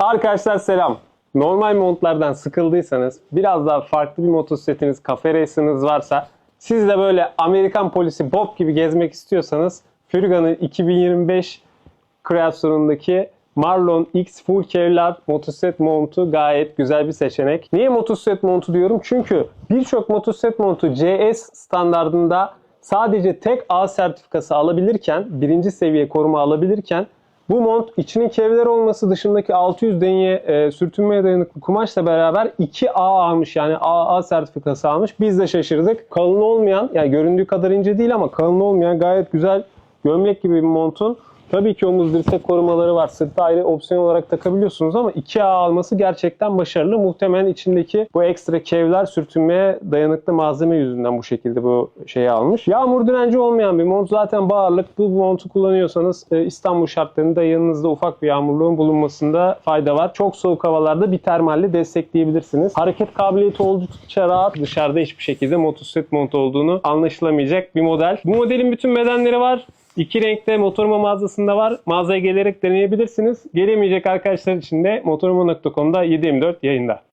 Arkadaşlar selam. Normal montlardan sıkıldıysanız, biraz daha farklı bir motosikletiniz, kafe race'ınız varsa, siz de böyle Amerikan polisi Bob gibi gezmek istiyorsanız, Furgon'un 2025 kreasyonundaki Marlon X Full Kevlar motosiklet montu gayet güzel bir seçenek. Niye motosiklet montu diyorum? Çünkü birçok motosiklet montu CS standardında sadece tek A sertifikası alabilirken, birinci seviye koruma alabilirken bu mont içinin kevlar olması dışındaki 600 denye e, sürtünmeye dayanıklı kumaşla beraber 2A almış yani AA sertifikası almış. Biz de şaşırdık. Kalın olmayan yani göründüğü kadar ince değil ama kalın olmayan gayet güzel gömlek gibi bir montun Tabii ki omuz dirsek korumaları var. Sırtta ayrı opsiyon olarak takabiliyorsunuz ama 2A alması gerçekten başarılı. Muhtemelen içindeki bu ekstra kevlar sürtünmeye dayanıklı malzeme yüzünden bu şekilde bu şeyi almış. Yağmur direnci olmayan bir mont. Zaten bağırlık. Bu montu kullanıyorsanız e, İstanbul şartlarında yanınızda ufak bir yağmurluğun bulunmasında fayda var. Çok soğuk havalarda bir termalle destekleyebilirsiniz. Hareket kabiliyeti oldukça rahat. Dışarıda hiçbir şekilde motosiklet mont olduğunu anlaşılamayacak bir model. Bu modelin bütün bedenleri var. İki renkte Motorama mağazasında var. Mağazaya gelerek deneyebilirsiniz. Gelemeyecek arkadaşlar için de motorama.com'da 7/24 yayında.